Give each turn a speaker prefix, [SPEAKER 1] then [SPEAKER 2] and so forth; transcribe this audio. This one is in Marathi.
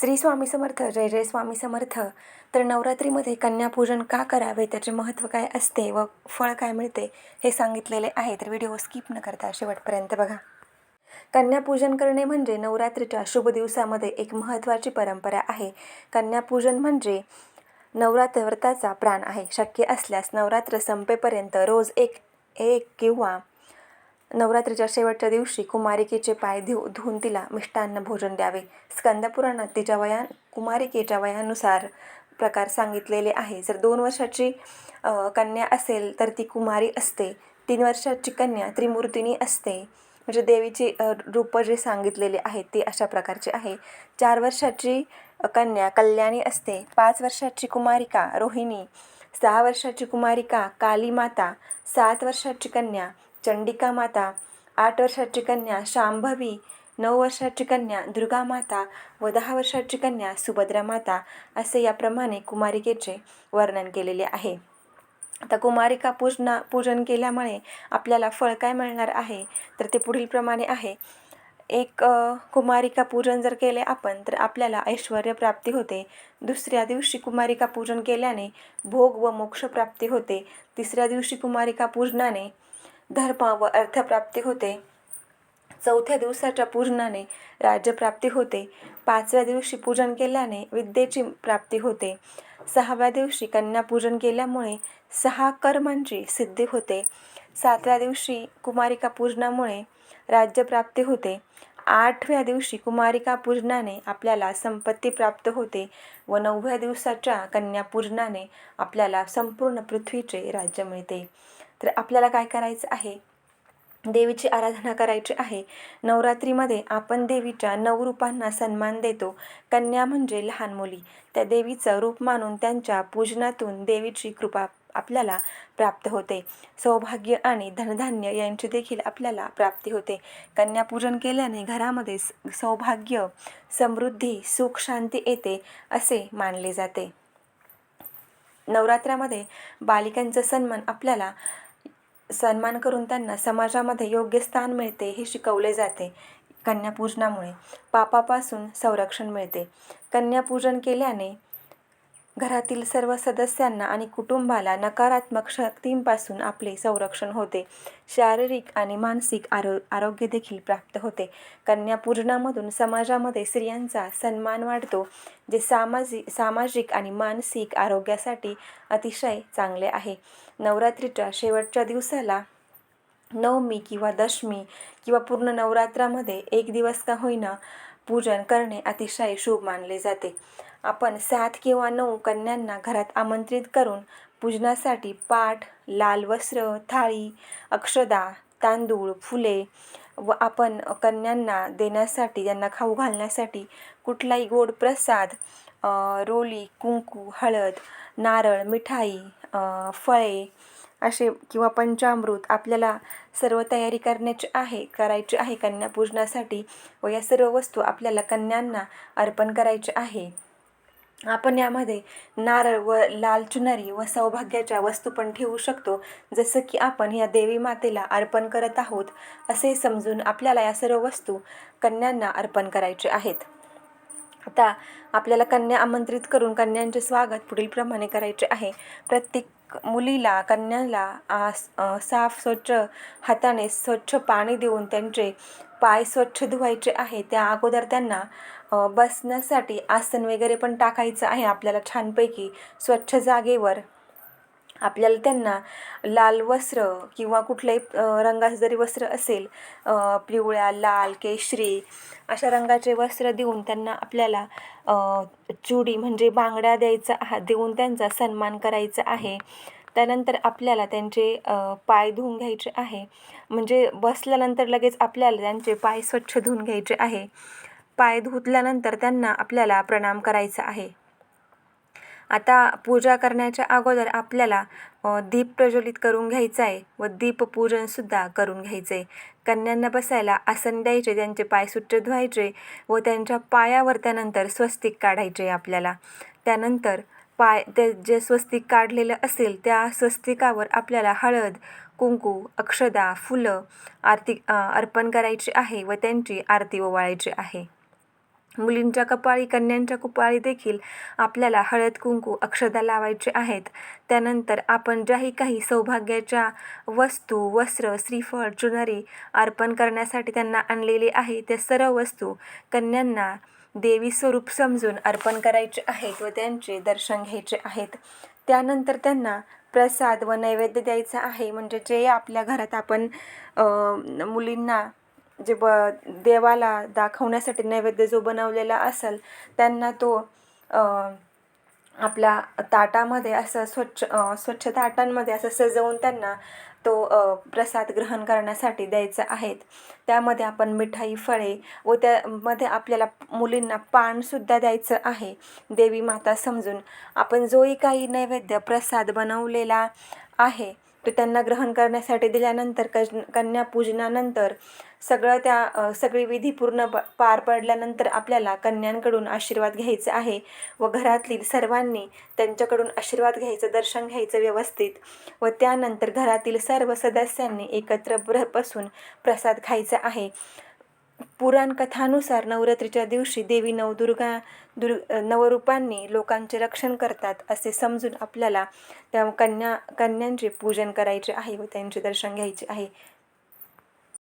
[SPEAKER 1] श्री स्वामी समर्थ जय जय स्वामी समर्थ. तर नवरात्रीमध्ये कन्यापूजन का करावे? त्याचे महत्त्व काय असते व फळ काय मिळते हे सांगितलेले आहे. तर व्हिडिओ स्किप न करता शेवटपर्यंत बघा. कन्यापूजन करणे म्हणजे नवरात्रीच्या शुभ दिवसामध्ये एक महत्त्वाची परंपरा आहे. कन्यापूजन म्हणजे नवरात्र व्रताचा प्राण आहे. शक्य असल्यास नवरात्र संपेपर्यंत रोज एक एक किंवा नवरात्रीच्या शेवटच्या दिवशी कुमारिकेचे पाय धु धुवून तिला मिष्टान्न भोजन द्यावे. स्कंदपुराणात तिच्या वया कुमारिकेच्या वयानुसार प्रकार सांगितलेले आहे. जर दोन वर्षाची कन्या असेल तर ती कुमारी असते. तीन वर्षाची कन्या त्रिमूर्तिनी असते. म्हणजे देवीची रूपं जे सांगितलेले आहेत ते अशा प्रकारचे आहे. चार वर्षाची कन्या कल्याणी असते. पाच वर्षाची कुमारिका रोहिणी. सहा वर्षाची कुमारिका काली माता सात वर्षाची कन्या चंडिका माता आठ वर्षाची कन्या शांभवी नऊ वर्षाची कन्या दुर्गा माता व दहा वर्षाची कन्या सुभद्रा माता असे याप्रमाणे कुमारिकेचे वर्णन केलेले आहे. आता कुमारिका पूजना पूजन केल्यामुळे आपल्याला फळ काय मिळणार आहे? तर ते पुढीलप्रमाणे आहे. एक कुमारिका पूजन जर केले आपण तर आपल्याला ऐश्वर प्राप्ती होते. दुसऱ्या दिवशी कुमारिका पूजन केल्याने भोग व मोक्षप्राप्ती होते. तिसऱ्या दिवशी कुमारिका पूजनाने धर्म व अर्थप्राप्ती होते. चौथ्या दिवसाच्या पूजनाने राज्यप्राप्ती होते. पाचव्या दिवशी पूजन केल्याने विद्येची प्राप्ती होते. सहाव्या दिवशी कन्यापूजन केल्यामुळे सहा कर्मांची सिद्धी होते. सातव्या दिवशी कुमारिका पूजनामुळे राज्यप्राप्ती होते. आठव्या दिवशी कुमारिका पूजनाने आपल्याला संपत्ती प्राप्त होते व नवव्या दिवसाच्या कन्यापूजनाने आपल्याला संपूर्ण पृथ्वीचे राज्य मिळते. तर आपल्याला काय करायचं आहे? देवीची आराधना करायची आहे. नवरात्रीमध्ये आपण देवीच्या नऊ रूपांना सन्मान देतो. कन्या म्हणजे लहान मुली. त्या देवीचं रूप मानून त्यांच्या पूजनातून देवीची कृपा आपल्याला प्राप्त होते. सौभाग्य आणि धनधान्य यांची देखील आपल्याला प्राप्ती होते. कन्यापूजन केल्याने घरामध्ये स- सौभाग्य समृद्धी सुख शांती येते असे मानले जाते. नवरात्रामध्ये बालिकांचा सन्मान आपल्याला सन्मान करून त्यांना समाजामध्ये योग्य स्थान मिळते हे शिकवले जाते कन्यापूजनामुळे. पापापासून संरक्षण मिळते. कन्यापूजन केल्याने घरातील सर्व सदस्यांना आणि कुटुंबाला नकारात्मक शक्तींपासून आपले संरक्षण होते. शारीरिक आणि मानसिक आरो आरोग्य देखील प्राप्त होते. कन्यापूजनामधून समाजामध्ये स्त्रियांचा सन्मान वाढतो जे सामाजिक सामाजिक आणि मानसिक आरोग्यासाठी अतिशय चांगले आहे. नवरात्रीच्या शेवटच्या दिवसाला नवमी किंवा दशमी किंवा पूर्ण नवरात्रामध्ये एक दिवस का होईना पूजन करणे अतिशय शुभ मानले जाते. आपण सात किंवा नऊ कन्यांना घरात आमंत्रित करून पूजनासाठी पाठ लाल वस्त्र थाळी अक्षदा तांदूळ फुले व आपण कन्यांना देण्यासाठी त्यांना खाऊ घालण्यासाठी कुठलाही गोड प्रसाद रोली कुंकू हळद नारळ मिठाई फळे असे किंवा पंचामृत आपल्याला सर्व तयारी करण्याची आहे करायची आहे कन्यापूजनासाठी व या सर्व वस्तू आपल्याला कन्यांना अर्पण करायचे आहे. आपण यामध्ये नारळ व लाल चुनरी व सौभाग्याच्या वस्तू पण ठेवू शकतो. जसं की आपण या देवी मातेला अर्पण करत आहोत असे समजून आपल्याला या सर्व वस्तू कन्यांना अर्पण करायचे आहेत. आता आपल्याला कन्या आमंत्रित करून कन्यांचे स्वागत पुढीलप्रमाणे करायचे आहे. प्रत्येक मुलीला कन्याला साफ स्वच्छ हाताने स्वच्छ पाणी देऊन त्यांचे पाय स्वच्छ धुवायचे आहे. त्या अगोदर त्यांना बसण्यासाठी आसन वगैरे पण टाकायचं आहे. आपल्याला छानपैकी स्वच्छ जागेवर आपल्याला त्यांना लाल वस्त्र किंवा कुठल्याही रंगाचं जरी वस्त्र असेल पिवळ्या लाल केशरी अशा रंगाचे वस्त्र देऊन त्यांना आपल्याला चुडी म्हणजे बांगड्या द्यायचा हा देऊन त्यांचा सन्मान करायचा आहे. त्यानंतर आपल्याला त्यांचे पाय धुवून घ्यायचे आहे. म्हणजे बसल्यानंतर लगेच आपल्याला त्यांचे पाय स्वच्छ धुवून घ्यायचे आहे. पाय धुतल्यानंतर त्यांना आपल्याला प्रणाम करायचा आहे. आता पूजा करण्याच्या अगोदर आपल्याला दीप प्रज्वलित करून घ्यायचा आहे व दीपपूजनसुद्धा करून घ्यायचं आहे कन्यांना बसायला आसन द्यायचे त्यांचे पाय सुट्ट धुवायचे व त्यांच्या पायावर त्यानंतर स्वस्तिक काढायचे आपल्याला. त्यानंतर पाय ते जे स्वस्तिक काढलेलं असेल त्या स्वस्तिकावर आपल्याला हळद कुंकू अक्षदा फुलं आरती अर्पण करायची आहे व त्यांची आरती ओवाळायची आहे. मुलींच्या कपाळी कन्यांच्या कुपाळी देखील आपल्याला हळद कुंकू अक्षदा लावायचे आहेत. त्यानंतर आपण ज्याही काही सौभाग्याच्या वस्तू वस्त्र श्रीफळ चुनरी अर्पण करण्यासाठी त्यांना आणलेले आहे त्या सर्व वस्तू कन्यांना देवी स्वरूप समजून अर्पण करायचे आहेत व त्यांचे दर्शन घ्यायचे आहेत. त्यानंतर त्यांना प्रसाद व नैवेद्य द्यायचा आहे. म्हणजे जे आपल्या घरात आपण मुलींना जे ब देवाला दाखवण्यासाठी नैवेद्य जो बनवलेला असेल त्यांना तो आपल्या ताटामध्ये असं स्वच्छ स्वच्छ ताटांमध्ये असं सजवून त्यांना तो प्रसाद ग्रहण करण्यासाठी द्यायचा आहेत. त्यामध्ये आपण मिठाई फळे व त्यामध्ये आपल्याला मुलींना पानसुद्धा द्यायचं आहे. देवी माता समजून आपण जोही काही नैवेद्य प्रसाद बनवलेला आहे तो त्यांना ग्रहण करण्यासाठी दिल्यानंतर कज कन्यापूजनानंतर सगळं त्या सगळी विधी पूर्ण प पार पडल्यानंतर आपल्याला कन्यांकडून आशीर्वाद घ्यायचा आहे व घरातील सर्वांनी त्यांच्याकडून आशीर्वाद घ्यायचं दर्शन घ्यायचं व्यवस्थित व त्यानंतर घरातील सर्व सदस्यांनी एकत्र ब्र बसून प्रसाद खायचा आहे. पुराण कथानुसार नवरात्रीच्या दिवशी देवी नवदुर्गा दुर् नवरूपांनी लोकांचे रक्षण करतात असे समजून आपल्याला त्या कन्या कन्यांचे पूजन करायचे आहे व त्यांचे दर्शन घ्यायचे आहे.